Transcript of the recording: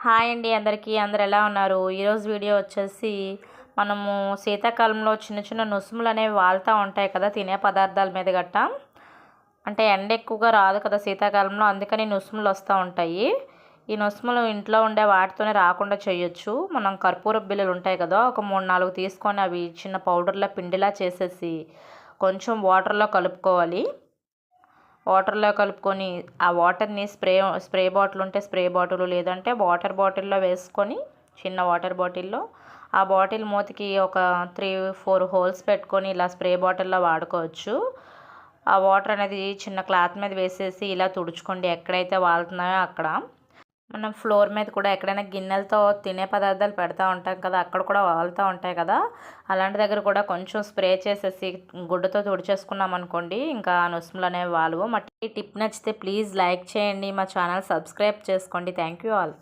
Hi అండి అందరికీ. అందరు ఎలా ఉన్నారు? ఈరోజు వీడియో వచ్చేసి మనము శీతాకాలంలో చిన్న చిన్న నుసుములు అనేవి వాళ్తూ ఉంటాయి కదా తినే పదార్థాల మీద గట్ట. అంటే ఎండ ఎక్కువగా రాదు కదా శీతాకాలంలో అందుకని నుసుములు వస్తూ ఉంటాయి. ఈ నుసుములు ఇంట్లో ఉండే వాటితోనే రాకుండా చేయొచ్చు. మనం కర్పూర బిల్లలు ఉంటాయి కదా ఒక మూడు నాలుగు తీసుకొని అవి చిన్న పౌడర్లో పిండిలా చేసేసి కొంచెం వాటర్లో కలుపుకోవాలి. వాటర్లో కలుపుకొని ఆ వాటర్ని స్ప్రే స్ప్రే బాటిల్ ఉంటే స్ప్రే బాటిల్ లేదంటే వాటర్ బాటిల్లో వేసుకొని చిన్న వాటర్ బాటిల్లో ఆ బాటిల్ మూతికి ఒక త్రీ ఫోర్ హోల్స్ పెట్టుకొని ఇలా స్ప్రే బాటిల్లో వాడుకోవచ్చు. ఆ వాటర్ అనేది చిన్న క్లాత్ మీద వేసేసి ఇలా తుడుచుకోండి ఎక్కడైతే వాళ్తున్నాయో అక్కడ. మనం ఫ్లోర్ మీద కూడా ఎక్కడైనా గిన్నెలతో తినే పదార్థాలు పెడతా ఉంటాం కదా అక్కడ కూడా వాళ్తూ ఉంటాయి కదా. అలాంటి దగ్గర కూడా కొంచెం స్ప్రే చేసేసి గుడ్డతో తుడిచేసుకున్నాం అనుకోండి ఇంకా నొసుములు అనేవి వాలువు. మట్టి టిప్ నచ్చితే ప్లీజ్ లైక్ చేయండి మా ఛానల్ సబ్స్క్రైబ్ చేసుకోండి. Thank you all.